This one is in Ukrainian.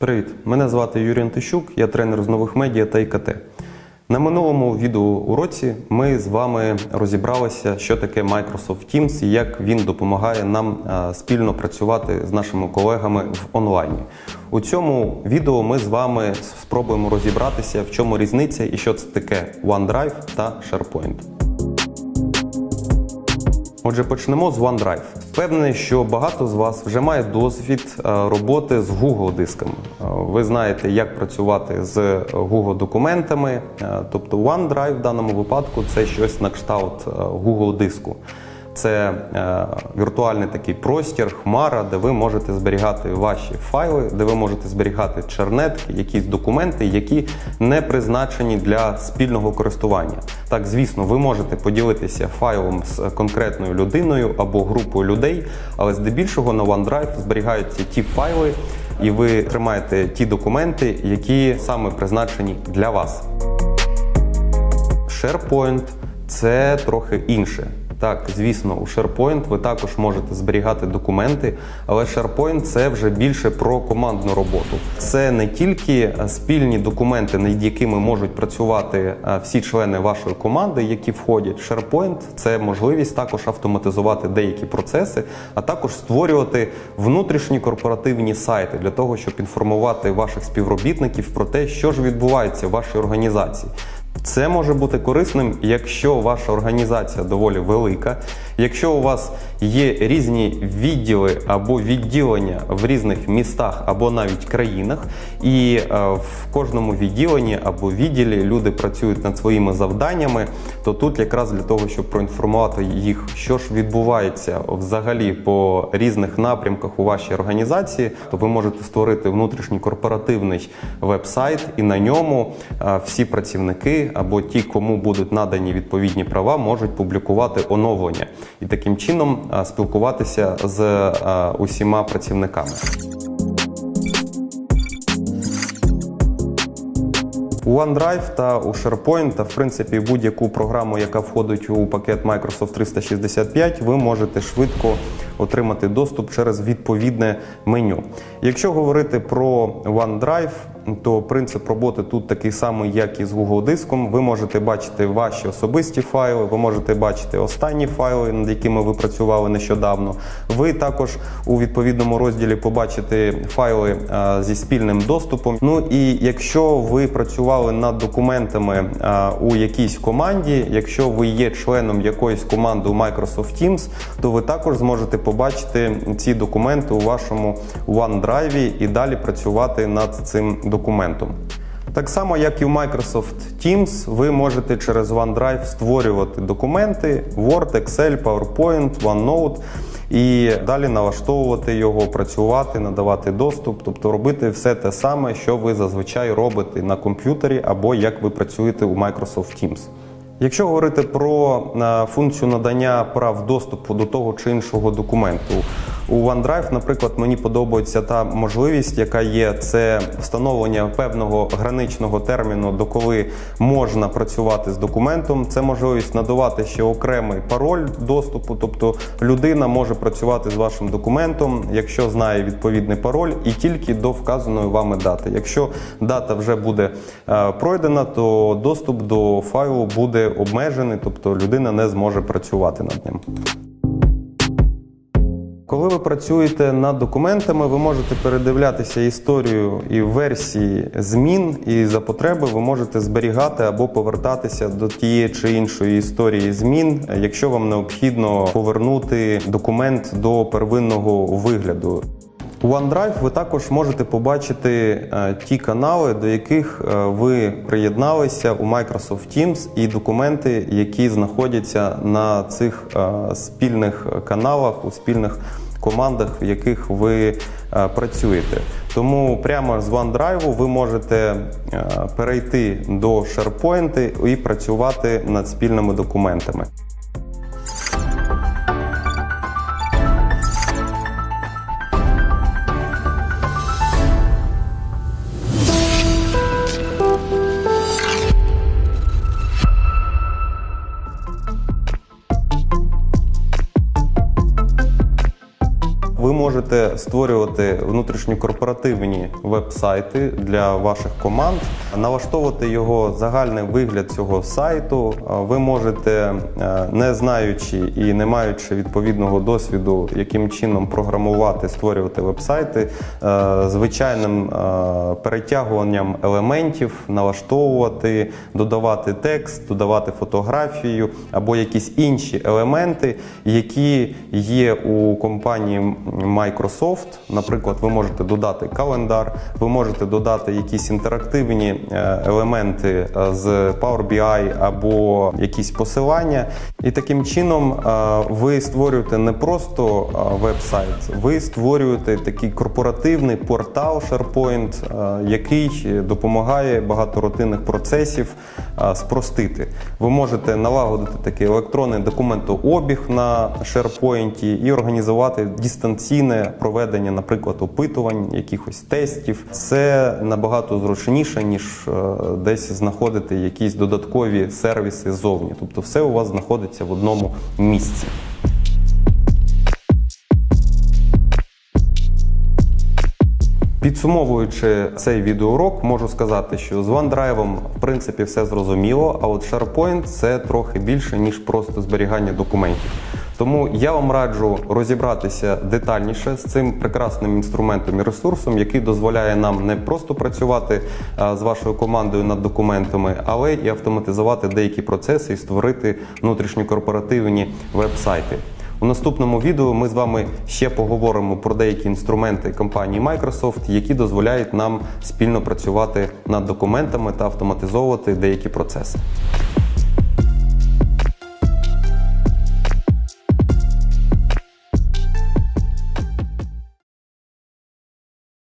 Привіт! Мене звати Юрій Антищук, я тренер з нових медіа та ІКТ. На минулому відеоуроці ми з вами розібралися, що таке Microsoft Teams і як він допомагає нам е, спільно працювати з нашими колегами в онлайні. У цьому відео ми з вами спробуємо розібратися, в чому різниця і що це таке OneDrive та SharePoint. Отже, почнемо з OneDrive. Впевнений, що багато з вас вже має досвід е, роботи з Google дисками. Е, Ви знаєте, як працювати з Google документами. Е, Тобто OneDrive в даному випадку це щось на кшталт Google диску. Це е, віртуальний такий простір, хмара, де ви можете зберігати ваші файли, де ви можете зберігати чернетки, якісь документи, які не призначені для спільного користування. Так, звісно, ви можете поділитися файлом з конкретною людиною або групою людей, але здебільшого на OneDrive зберігаються ті файли, і ви тримаєте ті документи, які саме призначені для вас. SharePoint це трохи інше. Так, звісно, у SharePoint ви також можете зберігати документи, але SharePoint це вже більше про командну роботу. Це не тільки спільні документи, над якими можуть працювати е, всі члени вашої команди, які входять SharePoint. Це можливість також автоматизувати деякі процеси, а також створювати внутрішні корпоративні сайти для того, щоб інформувати ваших співробітників про те, що ж відбувається в вашій організації. Це може бути корисним, якщо ваша організація доволі велика, якщо у вас є різні відділи або відділення в різних містах або навіть країнах, і е, в кожному відділенні або відділі люди працюють над своїми завданнями, то тут якраз для того, щоб проінформувати їх, що ж відбувається взагалі по різних напрямках у вашій організації, то ви можете створити внутрішній корпоративний веб-сайт, і на ньому е, всі працівники або ті, кому будуть надані відповідні права, можуть публікувати оновлення і таким чином спілкуватися з усіма працівниками. У OneDrive та у SharePoint, та в принципі будь-яку програму, яка входить у пакет Microsoft 365, ви можете швидко отримати доступ через відповідне меню. Якщо говорити про OneDrive, то принцип роботи тут такий самий, як і з Google диском. Ви можете бачити ваші особисті файли, ви можете бачити останні файли, над якими ви працювали нещодавно. Ви також у відповідному розділі побачите файли зі спільним доступом. Ну і якщо ви працювали над документами у якійсь команді, якщо ви є членом якоїсь команди у Microsoft Teams, то ви також зможете побачити ці документи у вашому OneDrive і далі працювати над цим документом. Так само, як і в Microsoft Teams, ви можете через OneDrive створювати документи Word, Excel, PowerPoint, OneNote і далі налаштовувати його, працювати, надавати доступ, тобто робити все те саме, що ви зазвичай робите на комп'ютері або як ви працюєте у Microsoft Teams. Якщо говорити про е, функцію надання прав доступу до того чи іншого документу, у OneDrive, наприклад, мені подобається та можливість, яка є, це встановлення певного граничного терміну, доколи можна працювати з документом. Це можливість надавати ще окремий пароль доступу, тобто людина може працювати з вашим документом, якщо знає відповідний пароль, і тільки до вказаної вами дати. Якщо дата вже буде е, пройдена, то доступ до файлу буде обмежений, тобто людина не зможе працювати над ним. Коли ви працюєте над документами, ви можете передивлятися історію і версії змін, і за потреби ви можете зберігати або повертатися до тієї чи іншої історії змін, якщо вам необхідно повернути документ до первинного вигляду. У OneDrive ви також можете побачити е, ті канали, до яких е, ви приєдналися у Microsoft Teams, і документи, які знаходяться на цих е, спільних каналах, у спільних командах, в яких ви працюєте. Тому прямо з OneDrive ви можете перейти до SharePoint і працювати над спільними документами. Ви можете створювати внутрішньокорпоративні веб-сайти для ваших команд, налаштовувати його загальний вигляд цього сайту. Ви можете, е, не знаючи і не маючи відповідного досвіду, яким чином програмувати, створювати веб-сайти, е, звичайним е, перетягуванням елементів, налаштовувати, додавати текст, додавати фотографію або якісь інші елементи, які є у компанії Microsoft. Наприклад, ви можете додати календар, ви можете додати якісь інтерактивні е, елементи е, з Power BI або якісь посилання. І таким чином е, ви створюєте не просто е, веб-сайт, ви створюєте такий корпоративний портал SharePoint, е, який допомагає багато рутинних процесів спростити. Ви можете налагодити такий електронний документообіг на SharePoint і організувати дистанційне проведення, наприклад, опитувань, якихось тестів. Це набагато зручніше, ніж десь знаходити якісь додаткові сервіси ззовні. Тобто, все у вас знаходиться в одному місці. Підсумовуючи цей відеоурок, можу сказати, що з OneDrive в принципі все зрозуміло, а от SharePoint це трохи більше, ніж просто зберігання документів. Тому я вам раджу розібратися детальніше з цим прекрасним інструментом і ресурсом, який дозволяє нам не просто працювати з вашою командою над документами, але і автоматизувати деякі процеси і створити внутрішньокорпоративні веб-сайти. У наступному відео ми з вами ще поговоримо про деякі інструменти компанії Microsoft, які дозволяють нам спільно працювати над документами та автоматизовувати деякі процеси.